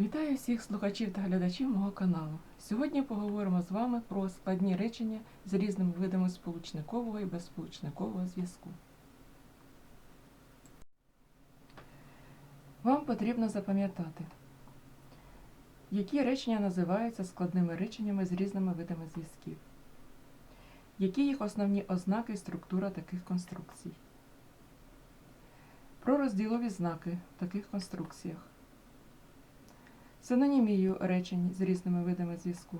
Вітаю всіх слухачів та глядачів мого каналу. Сьогодні поговоримо з вами про складні речення з різними видами сполучникового і безсполучникового зв'язку. Вам потрібно запам'ятати, які речення називаються складними реченнями з різними видами зв'язків, які їх основні ознаки і структура таких конструкцій, про розділові знаки в таких конструкціях синонімію речень з різними видами зв'язку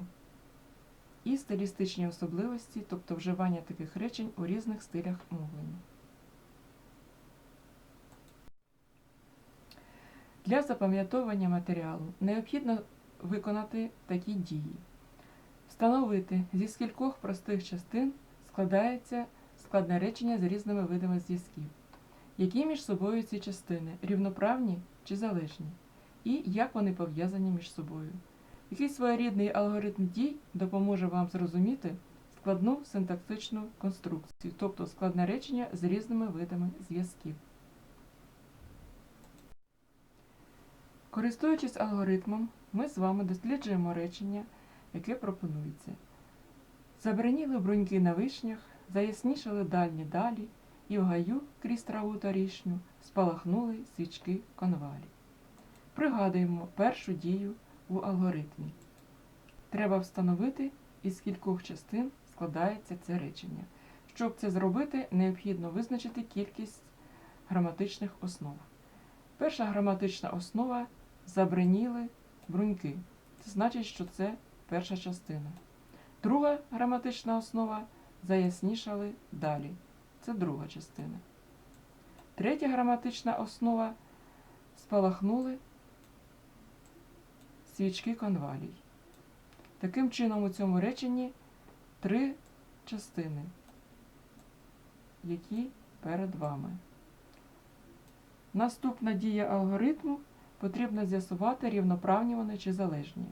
і стилістичні особливості, тобто вживання таких речень у різних стилях мовлення. Для запам'ятовування матеріалу необхідно виконати такі дії. Встановити, зі скількох простих частин складається складне речення з різними видами зв'язків. Які між собою ці частини рівноправні чи залежні? І як вони пов'язані між собою. Який своєрідний алгоритм дій допоможе вам зрозуміти складну синтаксичну конструкцію, тобто складне речення з різними видами зв'язків. Користуючись алгоритмом, ми з вами досліджуємо речення, яке пропонується. Забраніли бруньки на вишнях, заяснішали дальні далі, і в гаю крізь траву та рішню спалахнули свічки конвалі. Пригадуємо першу дію у алгоритмі. Треба встановити, із кількох частин складається це речення. Щоб це зробити, необхідно визначити кількість граматичних основ. Перша граматична основа забриніли бруньки. Це значить, що це перша частина. Друга граматична основа заяснішали далі. Це друга частина. Третя граматична основа спалахнули свічки конвалій. Таким чином, у цьому реченні три частини, які перед вами. Наступна дія алгоритму потрібно з'ясувати, рівноправні вони чи залежні.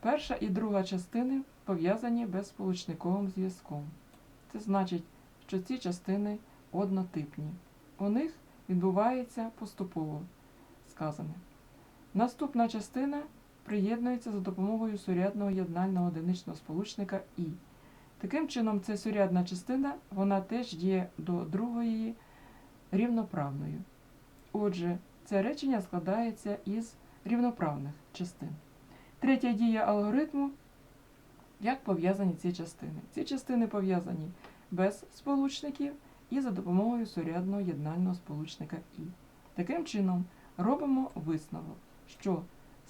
Перша і друга частини пов'язані безсполучниковим зв'язком. Це значить, що ці частини однотипні. У них відбувається поступово сказане. Наступна частина приєднується за допомогою сурядного єднального одиничного сполучника І. Таким чином, ця сурядна частина вона теж є до другої рівноправною. Отже, це речення складається із рівноправних частин. Третя дія алгоритму як пов'язані ці частини. Ці частини пов'язані без сполучників і за допомогою сурядного єднального сполучника І. Таким чином, робимо висновок, що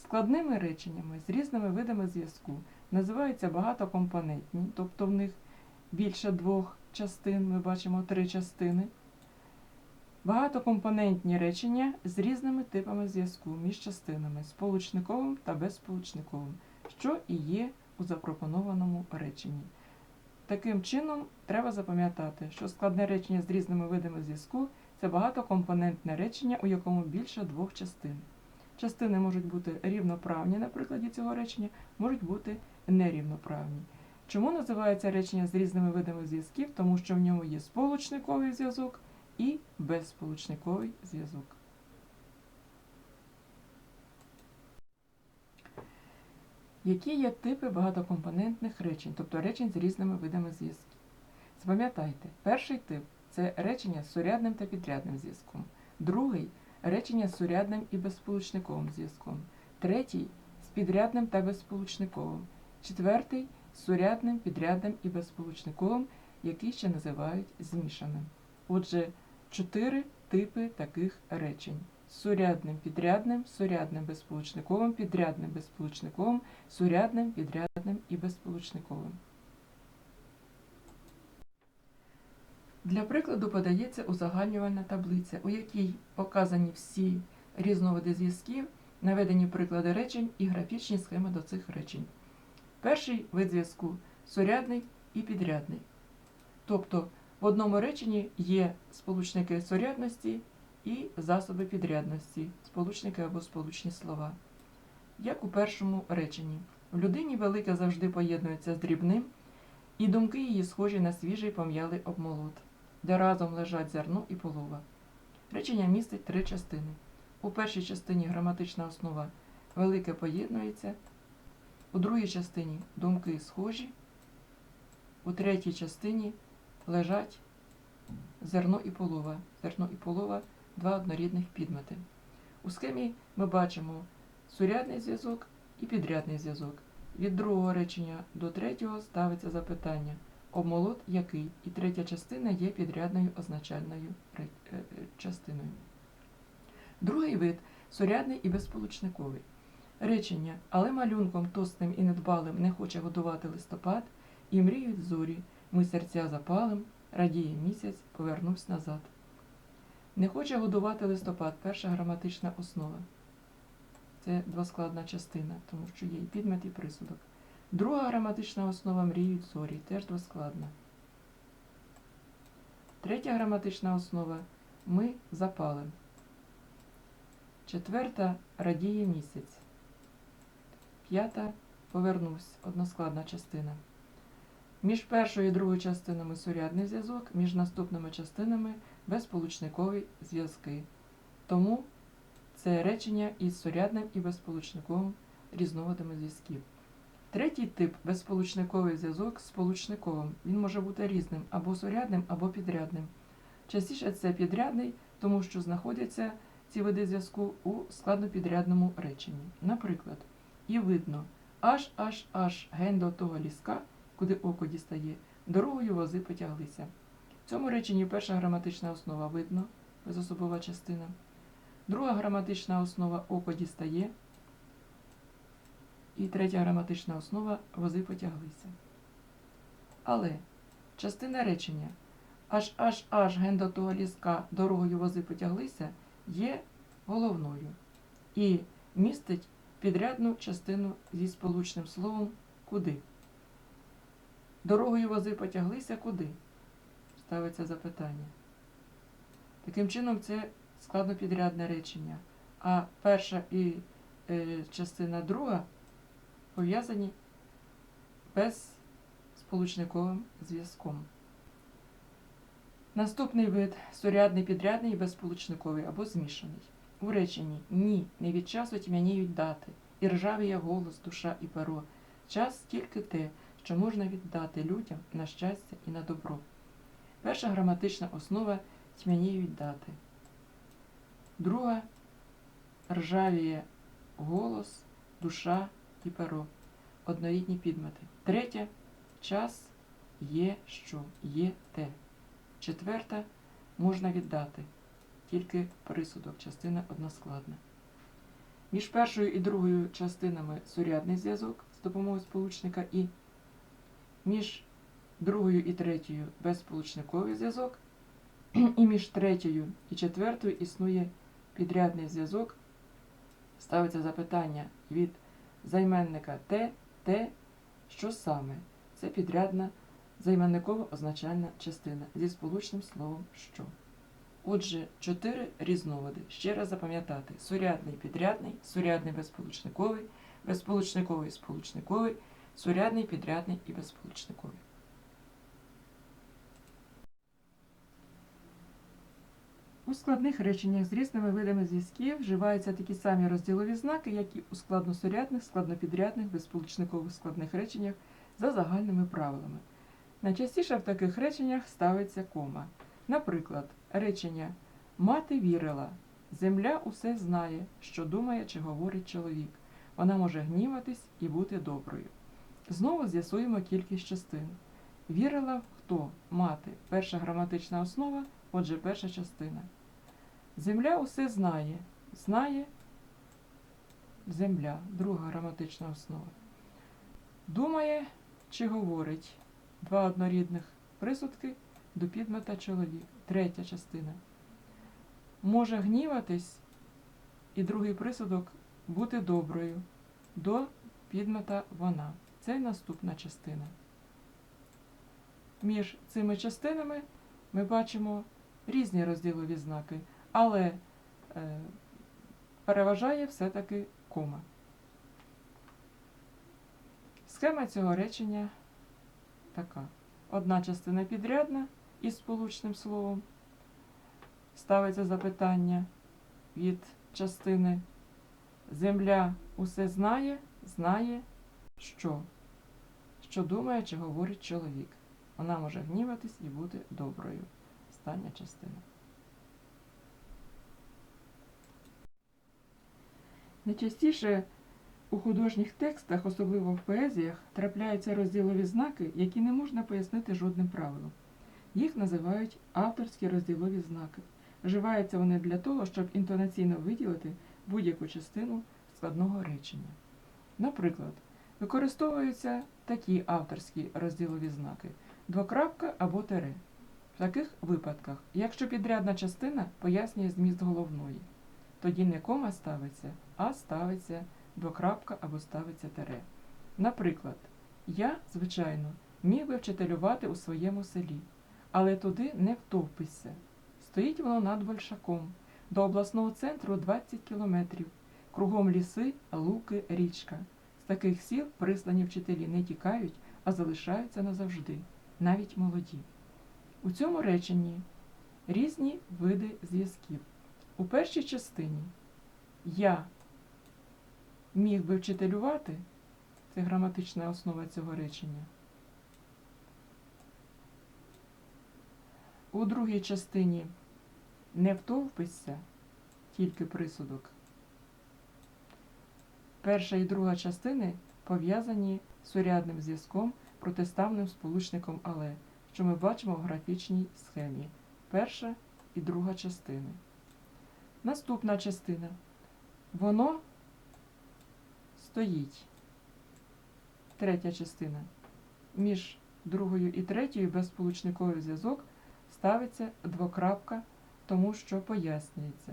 Складними реченнями з різними видами зв'язку називаються багатокомпонентні, тобто в них більше двох частин, ми бачимо три частини. Багатокомпонентні речення з різними типами зв'язку між частинами сполучниковим та безсполучниковим, що і є у запропонованому реченні. Таким чином, треба запам'ятати, що складне речення з різними видами зв'язку це багатокомпонентне речення, у якому більше двох частин. Частини можуть бути рівноправні на прикладі цього речення, можуть бути нерівноправні. Чому називається речення з різними видами зв'язків? Тому що в ньому є сполучниковий зв'язок і безсполучниковий зв'язок. Які є типи багатокомпонентних речень, тобто речень з різними видами зв'язків? Запам'ятайте, перший тип це речення з сурядним та підрядним зв'язком. Другий речення з сурядним і безсполучниковим зв'язком, третій з підрядним та безсполучниковим, четвертий з сурядним, підрядним і безсполучниковим, який ще називають змішаним. Отже, чотири типи таких речень. Сурядним підрядним, сурядним безсполучниковим, підрядним безсполучниковим, сурядним, підрядним і безсполучниковим. Для прикладу подається узагальнювальна таблиця, у якій показані всі різновиди зв'язків, наведені приклади речень і графічні схеми до цих речень. Перший вид зв'язку сурядний і підрядний. Тобто в одному реченні є сполучники сурядності і засоби підрядності, сполучники або сполучні слова. Як у першому реченні. В людині велике завжди поєднується з дрібним, і думки її схожі на свіжий пом'ялий обмолот де разом лежать зерно і полова. Речення містить три частини. У першій частині граматична основа велике поєднується. У другій частині думки схожі, у третій частині лежать зерно і полова. Зерно і полова два однорідних підмети. У схемі ми бачимо сурядний зв'язок і підрядний зв'язок. Від другого речення до третього ставиться запитання обмолот який, і третя частина є підрядною означальною е, е, частиною. Другий вид сурядний і безполучниковий. Речення, але малюнком тостним і недбалим не хоче годувати листопад, і мріють зорі, ми серця запалим, радіє місяць, повернусь назад. Не хоче годувати листопад перша граматична основа. Це двоскладна частина, тому що є і підмет, і присудок. Друга граматична основа мріють зорі, теж двоскладна. Третя граматична основа ми запалим. Четверта радіє місяць. П'ята повернусь, односкладна частина. Між першою і другою частинами сурядний зв'язок, між наступними частинами безполучникові зв'язки. Тому це речення із сурядним і безполучниковим різновидами зв'язків. Третій тип безполучниковий зв'язок з сполучниковим. Він може бути різним або сурядним, або підрядним. Частіше це підрядний, тому що знаходяться ці види зв'язку у складнопідрядному реченні. Наприклад, і видно, аж аж аж ген до того ліска, куди око дістає, дорогою вози потяглися. В цьому реченні перша граматична основа видно, безособова частина. Друга граматична основа око дістає. І третя граматична основа вози потяглися. Але частина речення аж аж аж ген до того ліска дорогою вози потяглися є головною і містить підрядну частину зі сполучним словом куди. Дорогою вози потяглися куди? Ставиться запитання. Таким чином, це складнопідрядне речення. А перша і е, частина друга пов'язані без сполучниковим зв'язком. Наступний вид сурядний, підрядний і безсполучниковий або змішаний. У реченні ні, не від часу тьмяніють дати, і ржавіє голос, душа і перо. Час тільки те, що можна віддати людям на щастя і на добро. Перша граматична основа тьмяніють дати. Друга ржавіє голос, душа і перо. Однорідні підмети. Третя час є що, є те. Четверта можна віддати, тільки присудок, частина односкладна. Між першою і другою частинами сурядний зв'язок з допомогою сполучника і між другою і третьою безсполучниковий зв'язок, і між третьою і четвертою існує підрядний зв'язок. Ставиться запитання від займенника те, те, що саме. Це підрядна займенникова означальна частина зі сполучним словом що. Отже, чотири різновиди. Ще раз запам'ятати: сурядний підрядний, сурядний безполучниковий, безполучниковий сполучниковий, сурядний підрядний і безсполучниковий. У складних реченнях з різними видами зв'язків вживаються такі самі розділові знаки, як і у складносурядних, складнопідрядних, безсполучникових складних реченнях за загальними правилами. Найчастіше в таких реченнях ставиться кома. Наприклад, речення Мати вірила, земля усе знає, що думає чи говорить чоловік. Вона може гніватись і бути доброю. Знову з'ясуємо кількість частин. Вірила в хто? Мати. Перша граматична основа, отже, перша частина. Земля усе знає. Знає земля, друга граматична основа. Думає чи говорить два однорідних присудки до підмета чоловік. Третя частина. Може гніватись і другий присудок бути доброю до підмета вона. Це наступна частина. Між цими частинами ми бачимо різні розділові знаки, але е, переважає все-таки кома. Схема цього речення така. Одна частина підрядна із сполучним словом. Ставиться запитання від частини Земля усе знає, знає, що. Що думає чи говорить чоловік. Вона може гніватись і бути доброю. Остання частина. Найчастіше у художніх текстах, особливо в поезіях, трапляються розділові знаки, які не можна пояснити жодним правилом. Їх називають авторські розділові знаки. Вживаються вони для того, щоб інтонаційно виділити будь-яку частину складного речення. Наприклад, використовуються такі авторські розділові знаки двокрапка або тире. В таких випадках, якщо підрядна частина пояснює зміст головної, тоді не кома ставиться, а ставиться двокрапка або ставиться тире. Наприклад, я, звичайно, міг би вчителювати у своєму селі, але туди не втовпишся. Стоїть воно над Большаком. До обласного центру 20 кілометрів. Кругом ліси, луки, річка. З таких сіл прислані вчителі не тікають, а залишаються назавжди, навіть молоді. У цьому реченні різні види зв'язків. У першій частині я міг би вчителювати це граматична основа цього речення. У другій частині не втовпишся, тільки присудок. Перша і друга частини пов'язані з урядним зв'язком протиставним сполучником але, що ми бачимо в графічній схемі. Перша і друга частини. Наступна частина. Воно стоїть. Третя частина. Між другою і третьою безсполучниковий зв'язок ставиться двокрапка, тому що пояснюється.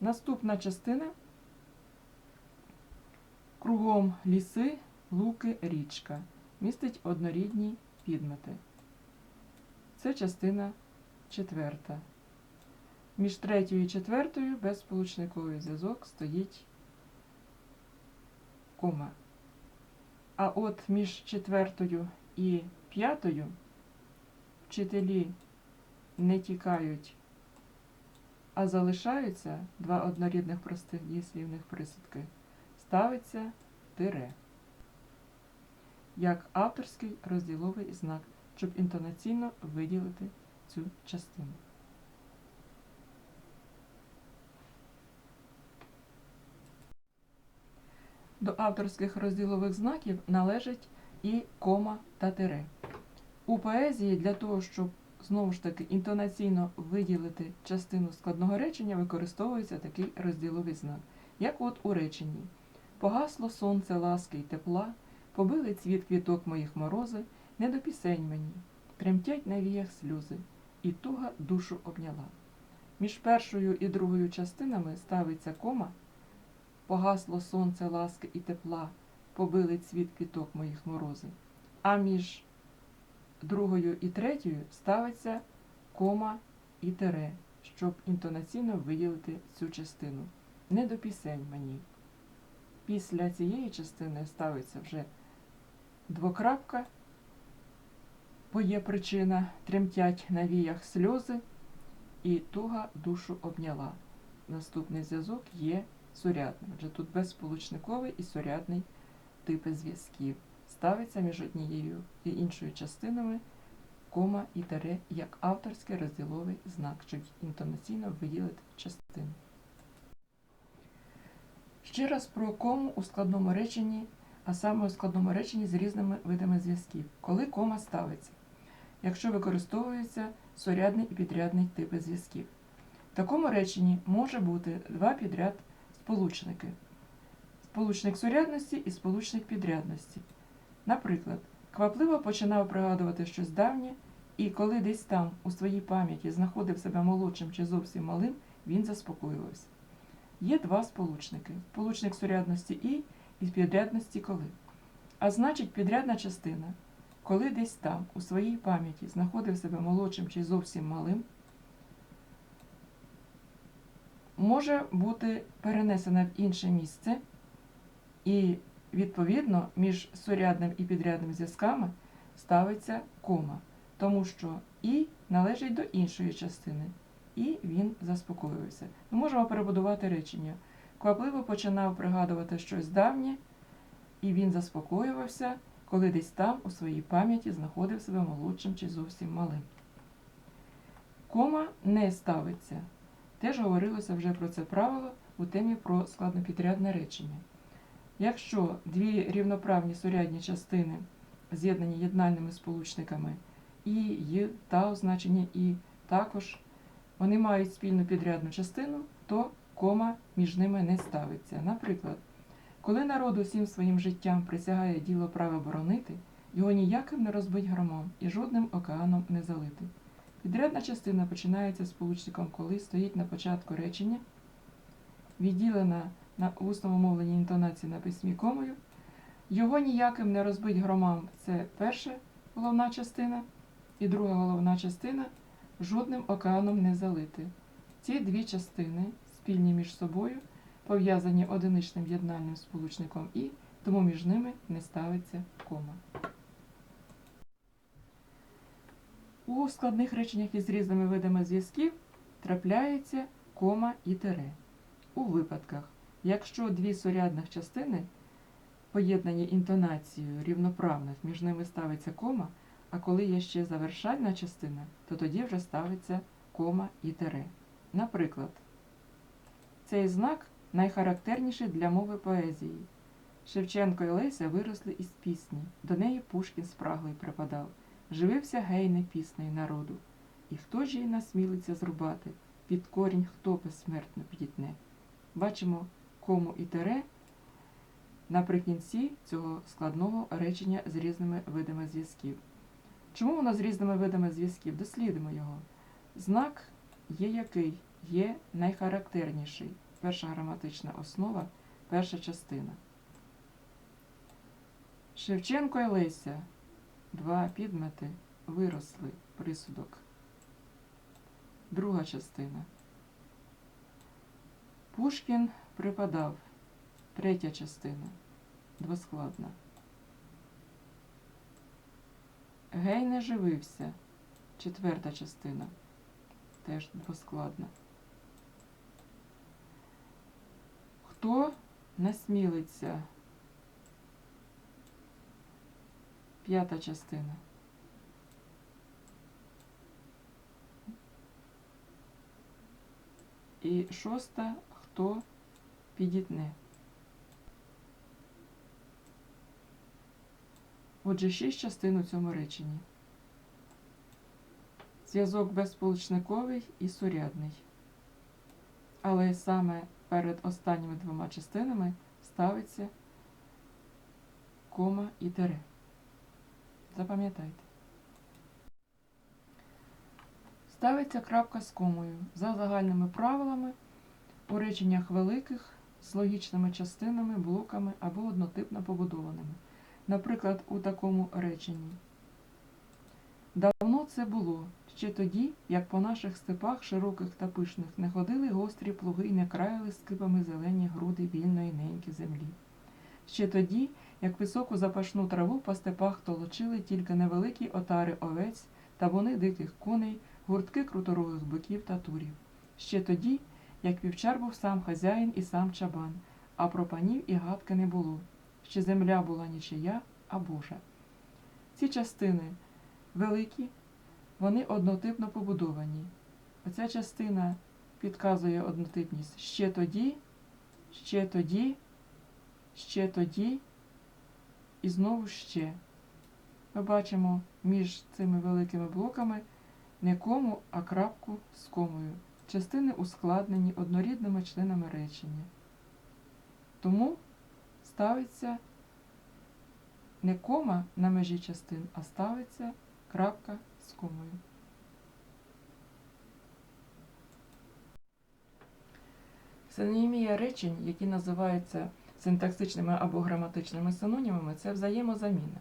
Наступна частина кругом ліси, луки, річка. Містить однорідні підмети. Це частина четверта. Між третьою і четвертою безсполучниковий зв'язок стоїть кома. А от між четвертою і п'ятою вчителі не тікають, а залишаються два однорідних простих дієслівних присудки. Ставиться тире як авторський розділовий знак, щоб інтонаційно виділити цю частину. До авторських розділових знаків належать і кома та тире. У поезії для того, щоб знову ж таки інтонаційно виділити частину складного речення, використовується такий розділовий знак, як от у реченні. Погасло сонце ласки й тепла, побили цвіт квіток моїх морози, не до пісень мені, тремтять на віях сльози, і туга душу обняла. Між першою і другою частинами ставиться кома, погасло сонце ласки і тепла, побили цвіт квіток моїх морози, а між другою і третьою ставиться кома і тере, щоб інтонаційно виділити цю частину. Не до пісень мені. Після цієї частини ставиться вже двокрапка, бо є причина тремтять на віях сльози, і туга душу обняла. Наступний зв'язок є сурядним. Отже, тут безсполучниковий і сурядний типи зв'язків. Ставиться між однією і іншою частинами кома і таре як авторський розділовий знак, щоб інтонаційно виділити частину. Ще раз про кому у складному реченні, а саме у складному реченні з різними видами зв'язків. Коли кома ставиться, якщо використовуються сурядний і підрядний типи зв'язків. В такому реченні може бути два підряд сполучники. Сполучник сурядності і сполучник підрядності. Наприклад, квапливо починав пригадувати щось давнє, і коли десь там у своїй пам'яті знаходив себе молодшим чи зовсім малим, він заспокоювався. Є два сполучники: сполучник сурядності і і підрядності коли. А значить, підрядна частина, коли десь там у своїй пам'яті знаходив себе молодшим чи зовсім малим, може бути перенесена в інше місце, і, відповідно, між сурядним і підрядним зв'язками ставиться кома, тому що і належить до іншої частини, і він заспокоювався. Ми можемо перебудувати речення. Квапливо починав пригадувати щось давнє, і він заспокоювався, коли десь там у своїй пам'яті знаходив себе молодшим чи зовсім малим. Кома не ставиться. Теж говорилося вже про це правило у темі про складнопідрядне речення. Якщо дві рівноправні сурядні частини з'єднані єднальними сполучниками і, й, та означення і, також вони мають спільну підрядну частину, то кома між ними не ставиться. Наприклад, коли народ усім своїм життям присягає діло права боронити, його ніяким не розбить громом і жодним океаном не залити. Підрядна частина починається з сполучником, коли стоїть на початку речення, відділена на усному мовленні інтонації на письмі комою. Його ніяким не розбить громам це перша головна частина, і друга головна частина жодним океаном не залити. Ці дві частини спільні між собою, пов'язані одиничним єднальним сполучником і, тому між ними не ставиться кома. У складних реченнях із різними видами зв'язків трапляється кома і тире. У випадках, якщо дві сурядних частини поєднані інтонацією рівноправних, між ними ставиться кома, а коли є ще завершальна частина, то тоді вже ставиться кома і тире. Наприклад, цей знак найхарактерніший для мови поезії. Шевченко і Леся виросли із пісні, до неї Пушкін спраглий припадав. Живився гейне піснею народу. І хто ж їй насмілиться зрубати, під корінь хто безсмертно підітне. Бачимо кому і тере наприкінці цього складного речення з різними видами зв'язків. Чому воно з різними видами зв'язків? Дослідимо його. Знак є який? Є найхарактерніший. Перша граматична основа, перша частина. Шевченко і Леся. Два підмети виросли присудок. Друга частина. Пушкін припадав. Третя частина. Двоскладна. Гей не живився. Четверта частина. Теж двоскладна. Хто насмілиться? П'ята частина. І шоста хто підітне. Отже, шість частин у цьому реченні. Зв'язок безсполучниковий і сурядний. Але саме перед останніми двома частинами ставиться кома і тире. Запам'ятайте. Ставиться крапка з комою за загальними правилами у реченнях великих з логічними частинами, блоками або однотипно побудованими. Наприклад, у такому реченні. Давно це було, ще тоді, як по наших степах широких та пишних не ходили гострі плуги і не краяли скипами зелені груди вільної неньки землі. Ще тоді, як високу запашну траву по степах толочили тільки невеликі отари овець та вони диких коней, гуртки круторогих биків та турів. Ще тоді, як вівчар був сам хазяїн і сам чабан, а про панів і гадки не було. Ще земля була нічия, а Божа. Ці частини великі, вони однотипно побудовані. Оця частина підказує однотипність ще тоді, ще тоді, ще тоді і знову ще. Ми бачимо між цими великими блоками не кому, а крапку з комою. Частини ускладнені однорідними членами речення. Тому ставиться не кома на межі частин, а ставиться крапка з комою. Синонімія речень, які називаються синтаксичними або граматичними синонімами, це взаємозаміна,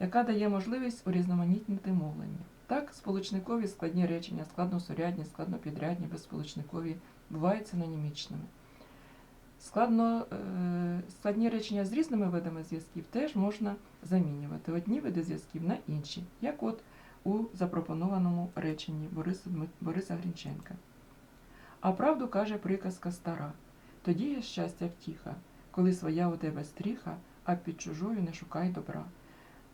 яка дає можливість урізноманітнити мовлення. Так, сполучникові складні речення, складносурядні, складнопідрядні, безсполучникові бувають синонімічними. Складно, е, складні речення з різними видами зв'язків теж можна замінювати одні види зв'язків на інші, як от у запропонованому реченні Бориса, Бориса Грінченка. А правду каже приказка стара. тоді є щастя втіха, коли своя у тебе стріха, а під чужою не шукай добра.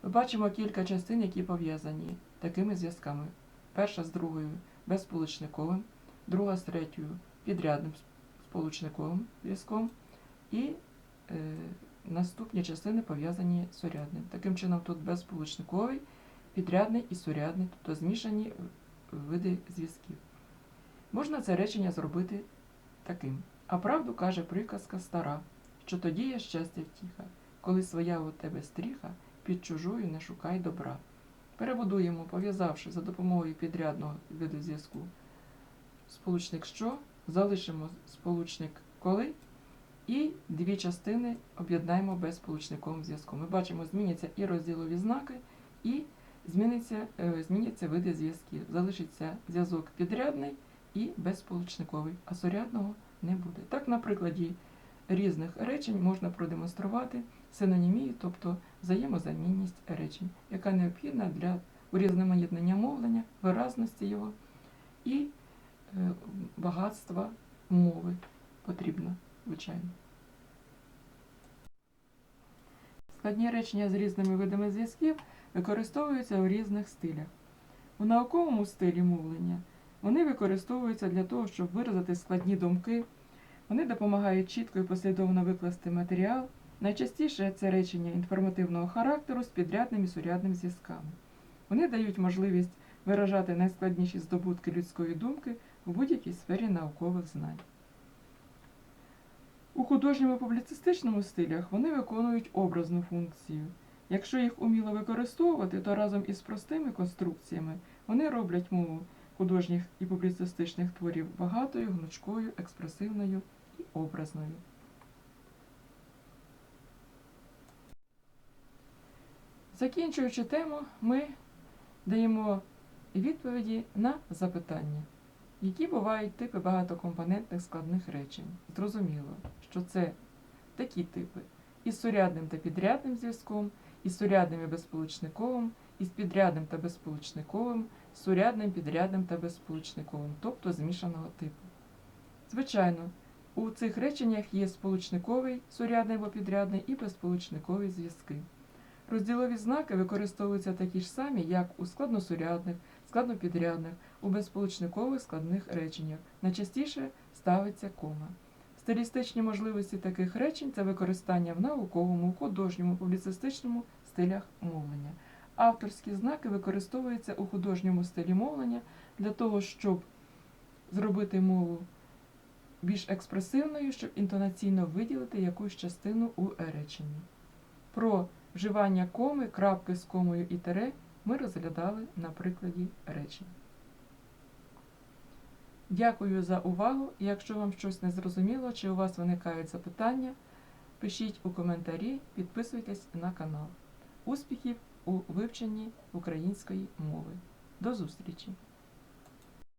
Ми бачимо кілька частин, які пов'язані такими зв'язками. Перша з другою безсполучниковим, друга з третьою підрядним сполучниковим зв'язком і наступні частини пов'язані з сурядним. Таким чином, тут безсполучниковий, підрядний і сурядний, тобто змішані види зв'язків. Можна це речення зробити таким. А правду каже приказка стара, що тоді є щастя втіха, коли своя у тебе стріха, під чужою не шукай добра. Перебудуємо, пов'язавши за допомогою підрядного виду зв'язку сполучник що, залишимо сполучник коли і дві частини об'єднаємо безсполучниковим зв'язком. Ми бачимо, зміняться і розділові знаки, і зміниться, е, зміняться види зв'язків. Залишиться зв'язок підрядний і безсполучниковий, а сурядного не буде. Так, на прикладі різних речень можна продемонструвати синонімію, тобто взаємозамінність речень, яка необхідна для урізноманітнення мовлення, виразності його і е, багатства мови потрібно, звичайно. Складні речення з різними видами зв'язків використовуються у різних стилях. У науковому стилі мовлення вони використовуються для того, щоб виразити складні думки. Вони допомагають чітко і послідовно викласти матеріал. Найчастіше це речення інформативного характеру з підрядним і сурядним зв'язками. Вони дають можливість виражати найскладніші здобутки людської думки у будь-якій сфері наукових знань. У художньому публіцистичному стилях вони виконують образну функцію. Якщо їх уміло використовувати, то разом із простими конструкціями вони роблять мову художніх і публіцистичних творів багатою, гнучкою, експресивною і образною. Закінчуючи тему, ми даємо відповіді на запитання, які бувають типи багатокомпонентних складних речень. Зрозуміло, що це такі типи із сурядним та підрядним зв'язком, із сурядним і безсполучниковим, із підрядним та безсполучниковим, з сурядним, підрядним та безсполучниковим, тобто змішаного типу. Звичайно, у цих реченнях є сполучниковий, сурядний або підрядний і безсполучникові зв'язки. Розділові знаки використовуються такі ж самі, як у складносурядних, складнопідрядних, у безсполучникових складних реченнях. Найчастіше ставиться кома. Стилістичні можливості таких речень це використання в науковому, художньому, публіцистичному стилях мовлення. Авторські знаки використовуються у художньому стилі мовлення для того, щоб зробити мову більш експресивною, щоб інтонаційно виділити якусь частину у реченні. Про вживання коми, крапки з комою і тире ми розглядали на прикладі речень. Дякую за увагу. Якщо вам щось не зрозуміло чи у вас виникають запитання, пишіть у коментарі, підписуйтесь на канал. Успіхів у вивченні української мови. До зустрічі!